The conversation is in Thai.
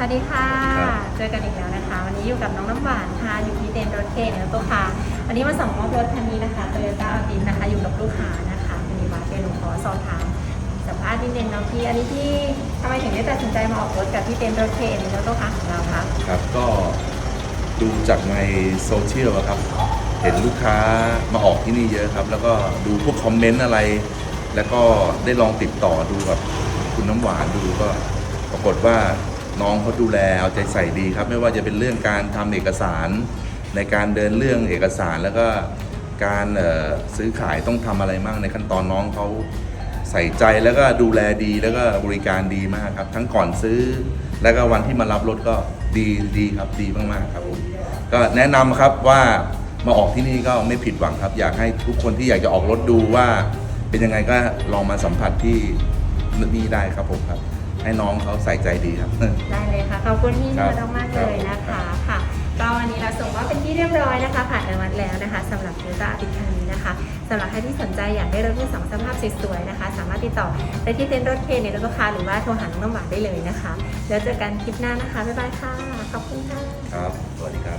สวัสดีค่ะ ครับ เจอกันอีกแล้วนะคะ วันนี้อยู่กับน้องน้ำหวานค่ะ อยู่ที่เต็นท์รถเคนแล้วตัวค่ะ วันนี้มาส่งมอบรถคันนี้นะคะโตโยต้าอัลตินนะคะ อยู่กับลูกค้านะคะวันนี้มาเป็นหนูขอสอบถามสัมภาษณ์นิดนึงเนาะพี่ อันนี้พี่ทำไมถึงได้ตัดสินใจมาออกรถกับที่เต็นท์รถเคนแล้วตัวค่ะของเราคะ ครับก็ดูจากในโซเชียลอะครับ เห็นลูกค้ามาออกที่นี่เยอะครับ แล้วก็ดูพวกคอมเมนต์อะไร แล้วก็ได้ลองติดต่อดูกับคุณน้ำหวานดูก็ปรากฏว่า น้องเขาดูแลเอาใจใส่ดีครับ ไม่ว่าจะเป็นเรื่องการทำเอกสารในการเดินเรื่องเอกสารแล้วก็การเอ่อซื้อขายต้องทำอะไรบ้างในขั้นตอนน้องเขาใส่ใจแล้วก็ดูแลดีแล้วก็บริการดีมากครับ ทั้งก่อนซื้อ แล้วก็วันที่มารับรถก็ดีดีครับดีมากๆครับผมก็แนะนำครับว่ามาออกที่นี่ก็ไม่ผิดหวังครับ อยากให้ทุกคนที่อยากจะออกรถดูว่า เป็นยังไงก็ลองมาสัมผัสที่นี่ได้ครับผมครับ ให้น้องเขาใส่ใจดีครับ ได้เลยค่ะ ขอบคุณพี่ครันบวดมากๆเลยนะคะค่ะก็วันนี้เราส่งมอบเป็นที่เรียบร้อยนะคะ ผ่านอนุมัติแล้วนะคะสำหรับโตโยต้าอัลตินคันนี้นะคะสำหรับใครที่สนใจอยากได้รถมือสองสภาพสวยๆนะคะ สามารถติดต่อได้ที่เต็นท์รถเคนในรถลูกค้าหรือว่าโทรหาน้องน้ำหวานได้เลยนะคะ แล้วเจอกันคลิปหน้านะคะบ๊ายบายค่ะขอบคุณค่ะครับสวัสดีครับ